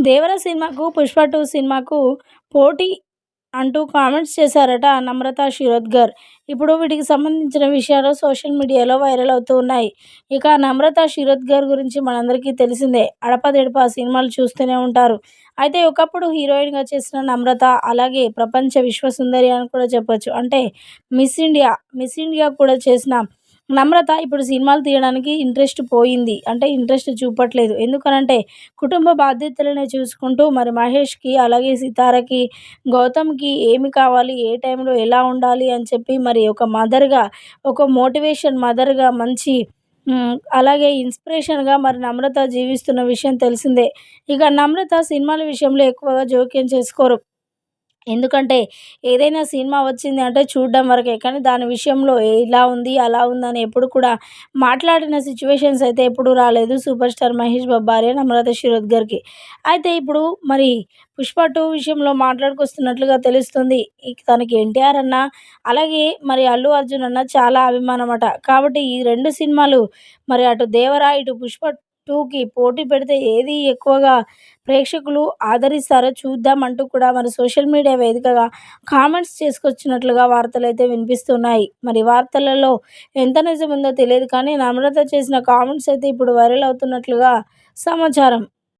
దేవర సినిమాకు పుష్ప టూ సినిమాకు పోటీ అంటూ కామెంట్స్ చేశారట నమ్రత శిరోద్గర్ ఇప్పుడు వీటికి సంబంధించిన విషయాలు సోషల్ మీడియాలో వైరల్ అవుతూ ఉన్నాయి. ఇక నమ్రత శిరోద్గర్ గురించి మనందరికీ తెలిసిందే. అడపదెడప సినిమాలు చూస్తూనే ఉంటారు. అయితే ఒకప్పుడు హీరోయిన్గా చేసిన నమ్రత అలాగే ప్రపంచ విశ్వసుందరి అని కూడా చెప్పొచ్చు. అంటే మిస్ ఇండియా మిస్ ఇండియా కూడా చేసిన నమ్రత ఇప్పుడు సినిమాలు తీయడానికి ఇంట్రెస్ట్ పోయింది. అంటే ఇంట్రెస్ట్ చూపట్లేదు. ఎందుకనంటే కుటుంబ బాధ్యతలనే చూసుకుంటూ మరి మహేష్కి అలాగే సితారకి గౌతమ్కి ఏమి కావాలి ఏ టైంలో ఎలా ఉండాలి అని చెప్పి మరి ఒక మదర్గా ఒక మోటివేషన్ మదర్గా మంచి అలాగే ఇన్స్పిరేషన్గా మరి నమ్రత జీవిస్తున్న విషయం తెలిసిందే. ఇక నమ్రత సినిమాల విషయంలో ఎక్కువగా జోక్యం చేసుకోరు. ఎందుకంటే ఏదైనా సినిమా వచ్చింది అంటే చూడడం వరకే. కానీ దాని విషయంలో ఇలా ఉంది అలా ఉందని ఎప్పుడు కూడా మాట్లాడిన సిచ్యువేషన్స్ అయితే ఎప్పుడు రాలేదు. సూపర్ స్టార్ మహేష్ బాబు భార్య నమ్రత గారికి. అయితే ఇప్పుడు మరి పుష్ప టూ విషయంలో మాట్లాడుకొస్తున్నట్లుగా తెలుస్తుంది. తనకి ఎన్టీఆర్ అన్న అలాగే మరి అల్లు అర్జున్ అన్న చాలా అభిమానం అట కాబట్టి ఈ రెండు సినిమాలు మరి అటు దేవరా ఇటు పుష్ప టూకి పోటీ పెడితే ఏది ఎక్కువగా ప్రేక్షకులు ఆదరిస్తారో చూద్దాం అంటూ కూడా మరి సోషల్ మీడియా వేదికగా కామెంట్స్ చేసుకొచ్చినట్లుగా వార్తలు అయితే వినిపిస్తున్నాయి. మరి వార్తలలో ఎంత నిజం ఉందో తెలియదు కానీ నమ్రత చేసిన కామెంట్స్ అయితే ఇప్పుడు వైరల్ అవుతున్నట్లుగా సమాచారం.